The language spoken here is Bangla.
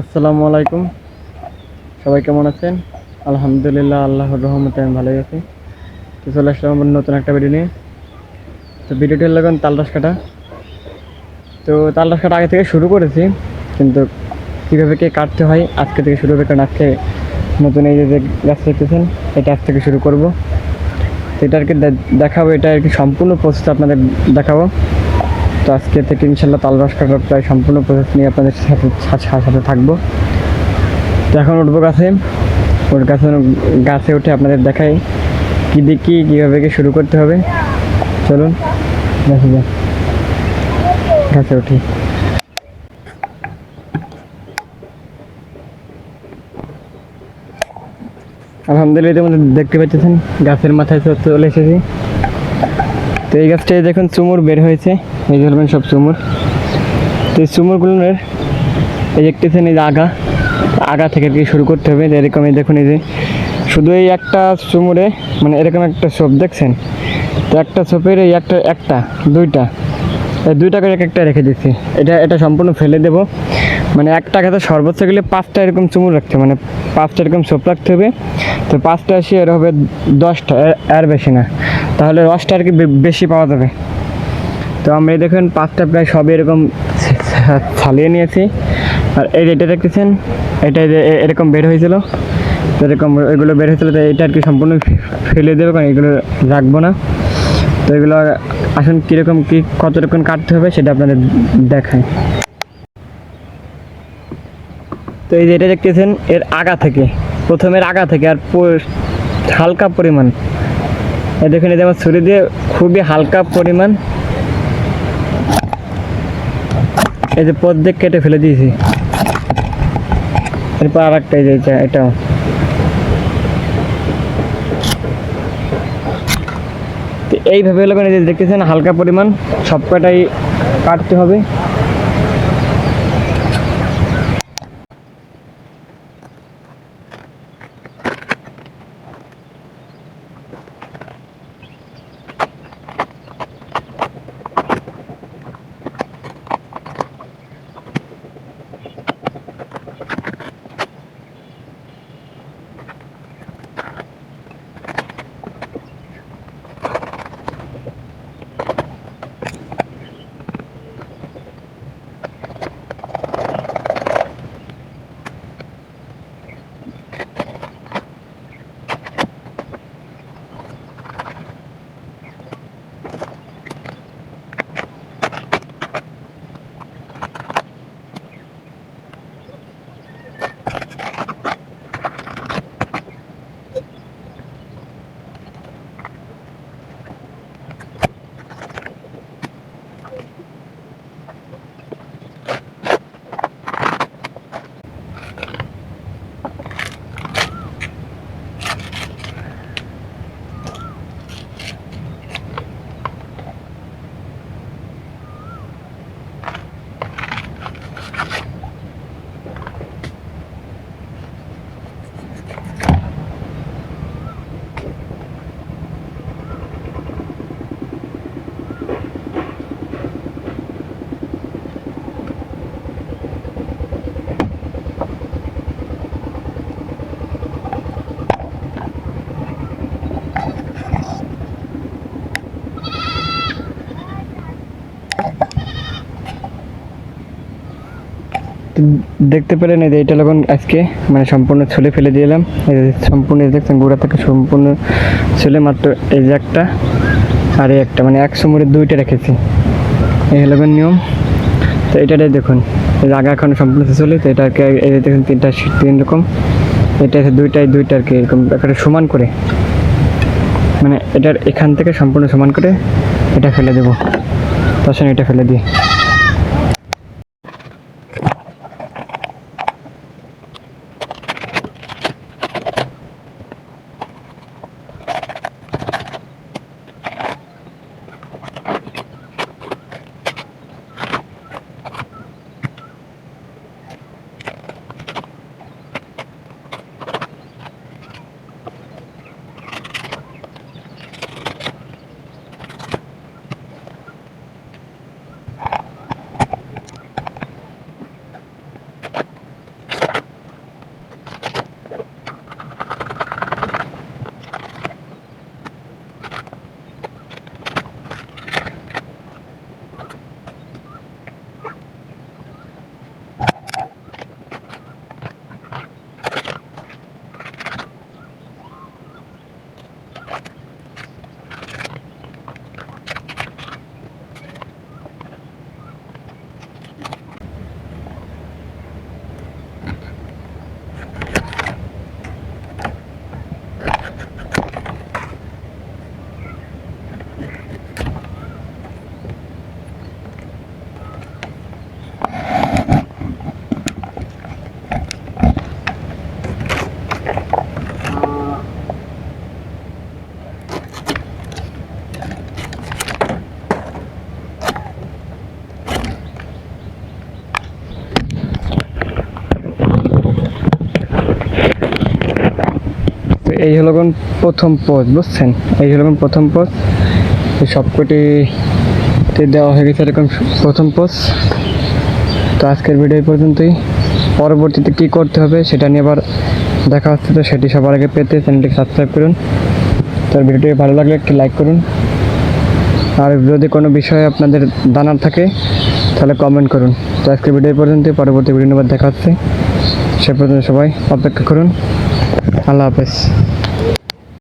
আসসালামু আলাইকুম। সবাই কেমন আছেন? আলহামদুলিল্লাহ, আল্লাহর রহমতে আমি ভালোই আছি। তো চলে আসলাম আমার নতুন একটা ভিডিও নিয়ে। তো ভিডিওটি লাগান তালরাস কাটা। তো তালরাস কাটা আগে থেকে শুরু করেছি, কিন্তু কীভাবে কে কাটতে হয়, আজকে থেকে শুরু হবে, কারণ আজকে নতুন এই যে গাছ দেখতেছেন, এটা আজ থেকে শুরু করব। তো এটা আর কি দেখাবো, এটা আর কি সম্পূর্ণ প্রসেস আপনাদের দেখাবো। তো আজকে থেকে ইনশাল্লাহ তালরাস কাটার প্রায় সম্পূর্ণ প্রসেস নিয়ে আপনাদের সাথে সাথে থাকব। তো এখন উঠবো গাছে। ওর গাছে গাছে উঠে আপনাদের দেখাই কী দেখি কীভাবে কি শুরু করতে হবে। চলুন, দেখা যাক। গাছে উঠি। আলহামদুলিল্লাহ, ইতিমধ্যে দেখতে পাচ্ছেন গাছের মাথায় চলে এসেছি। তো এই গাছটায় দেখুন চুমুর বের হয়েছে, এই ধরবেন সব চুমুর। তো এই চুমুরগুলোর এই দেখতেছেন এই যে আগা আগা থেকে আর কি শুরু করতে হবে এরকম এই দেখুন এই যে শুধু এই একটা চুমুরে মানে এরকম একটা সোপ দেখছেন? তো একটা সোপের এই একটা একটা, দুইটা। এই দুইটা করে এক একটা রেখে দিচ্ছি। এটা এটা সম্পূর্ণ ফেলে দেবো। মানে এক টাকাতে সর্বোচ্চ গেলে পাঁচটা এরকম চুমুর রাখতে মানে পাঁচটা এরকম সোপ রাখতে হবে। তো পাঁচটা আসি, এর হবে দশটা, এর বেশি না। তাহলে রসটা আর কি বেশি পাওয়া যাবে। তো এই দেখুন, পাঁচটা প্রায় সবই এরকম ছালিয়ে নিয়েছি। আর এই যে এটা দেখতেছেন, এটা যে এরকম বের হয়েছিল। তো এরকম এগুলো বের হয়েছিল, তো এটা আর কি সম্পূর্ণ ফেলে দেবো, কারণ এগুলো রাখব না। তো এগুলো আসুন কীরকম কী কত রকম কাটতে হবে সেটা আপনাদের দেখায় তো এই যে এটা দেখতেছেন, এর আগা থেকে, প্রথমের আগা থেকে, আর হালকা পরিমাণ। এই দেখুন, এই আমার ছুরি দিয়ে খুবই হালকা পরিমাণ। এই যে পদ্মেক কেটে ফেলে দিয়েছি। এরপর আর একটা এই যে, এটা- এটাও তো এইভাবে হলো দেখতেছেন হালকা পরিমাণ সব কটাই কাটতে হবে। দেখতে পেলেন এই যে এটা যখন আজকে মানে সম্পূর্ণ ছুলে ফেলে দিলাম এই যে সম্পূর্ণ দেখছেন, গোড়া থেকে সম্পূর্ণ ছুলে মাত্র এই যে একটা আর এই একটা মানে একশো মুড়ে দুইটা রেখেছি। এই হলো নিয়ম। তো এটাটাই দেখুন, এই আগে এখন সম্পূর্ণ চলে, তো এটাকে এই দেখুন, তিনটা তিন রকম। এটা আছে দুইটাই, দুইটা আর কি এরকম একটা সমান করে। মানে এটার এখান থেকে সম্পূর্ণ সমান করে এটা ফেলে দেবো। তখন এটা ফেলে দিই। এই হলো কোন প্রথম পোস্ট বুঝছেন? এই হলো কোন প্রথম পোস্ট সবকটি তে দেওয়া হয়ে গেছে এরকম প্রথম পোস্ট তো আজকের ভিডিও পর্যন্তই। পরবর্তীতে কী করতে হবে সেটা নিয়ে আবার দেখা হচ্ছে, তো সেটি সবার আগে পেতে চ্যানেলটিকে সাবস্ক্রাইব করুন। তার ভিডিওটি ভালো লাগলে একটি লাইক করুন। আর যদি কোনো বিষয়ে আপনাদের জানার থাকে, তাহলে কমেন্ট করুন। তো আজকের ভিডিও এই পর্যন্তই। পরবর্তী ভিডিও আবার দেখা হচ্ছে। সে পর্যন্ত সবাই অপেক্ষা করুন। আল্লাহ হাফেজ।